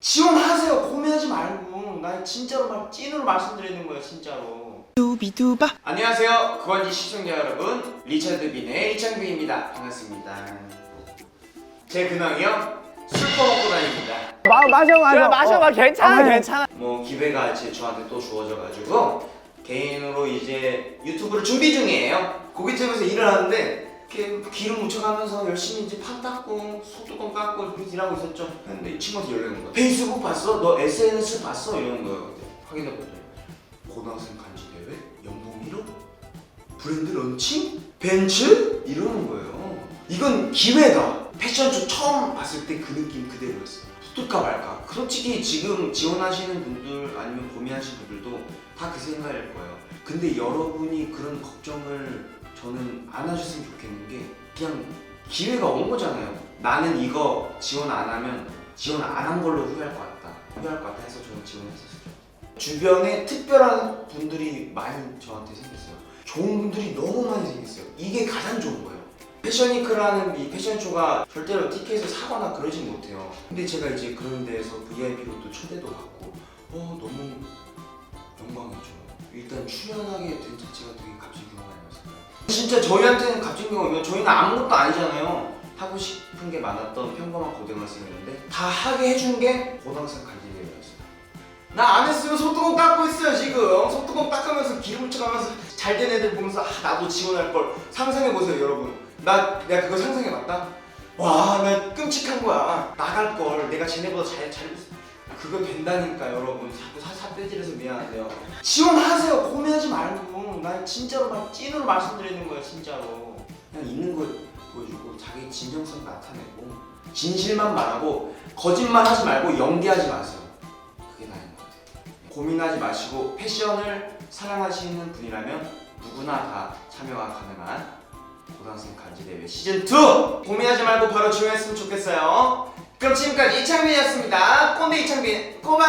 지원하세요. 고민하지 말고. 나 진짜로 말 찐으로 말씀드리는 거야, 진짜로. 두비두바 안녕하세요. 구원지 시청자 여러분. 리차드 빈의 이창빈입니다. 반갑습니다. 제 근황이요? 술 퍼먹고 다닙니다. 마, 마셔 마셔 그래 마셔 봐 괜찮아 아, 네. 괜찮아 뭐 기회가 제 저한테 또 주어져가지고 개인으로 이제 유튜브를 준비 중이에요. 고깃집에서 일을 하는데 이렇게 기름 묻혀가면서 열심히 이제 판 닦고 소뚜껑 닦고 이렇게 일하고 있었죠. 근데 이 친구한테 연락이 온 거야. 페이스북 봤어? 너 SNS 봤어? 이러는 거예요. 그때 확인해봤더니 고등학생 간지 대회 연봉 1억 브랜드 런칭 벤츠 이러는 거예요. 이건 기회다. 패션쇼 처음 봤을 때 그 느낌 그대로였어요. 붙을까 말까. 솔직히 지금 지원하시는 분들 아니면 고민하시는 분들도 다 그 생각일 거예요. 근데 여러분이 그런 걱정을 저는 안 하셨으면 좋겠는 게 그냥 기회가 온 거잖아요. 나는 이거 지원 안 하면 지원 안 한 걸로 후회할 것 같다. 후회할 것 같다 해서 저는 지원했었어요. 주변에 특별한 분들이 많이 저한테 생겼어요. 좋은 분들이 너무 많이 생겼어요. 이게 가장 좋은 거예요. 패션위크라는 이 패션쇼가 절대로 티켓을 사거나 그러진 못해요. 근데 제가 이제 그런 데에서 VIP로 또 초대도 받고 어 너무 영광이죠. 일단 출연하게 된 자체가 되게 값 진짜 저희한테는 값진 경험이요. 저희는 아무것도 아니잖아요. 하고 싶은 게 많았던 평범한 고등학생이었는데 다 하게 해준 게 고등학생 간지대회였어요. 나 안 했으면 소뚜껑 닦고 있어요 지금. 소뚜껑 닦으면서 기름 묻혀가면서 잘 된 애들 보면서 아, 나도 지원할 걸 상상해 보세요 여러분. 나 내가 그거 상상해 봤다? 와 나 끔찍한 거야. 나갈 걸. 내가 쟤네보다 잘 잘 그거 된다니까 여러분. 자꾸 사, 사빼질해서 미안한데요. 지원하세요. 고민하지 말고 나 진짜로 말 찐으로 말씀드리는 거야 진짜로 그냥 있는 거 보여주고 자기 진정성 나타내고 진실만 말하고 거짓말 하지 말고 연기하지 마세요 그게 나인 것 같아요. 고민하지 마시고 패션을 사랑하시는 분이라면 누구나 다 참여가 가능한 고등학생 간지대회 시즌 2 고민하지 말고 바로 지원했으면 좋겠어요. 그럼 지금까지 이창빈이었습니다. 꼰대 이창빈 꼬바.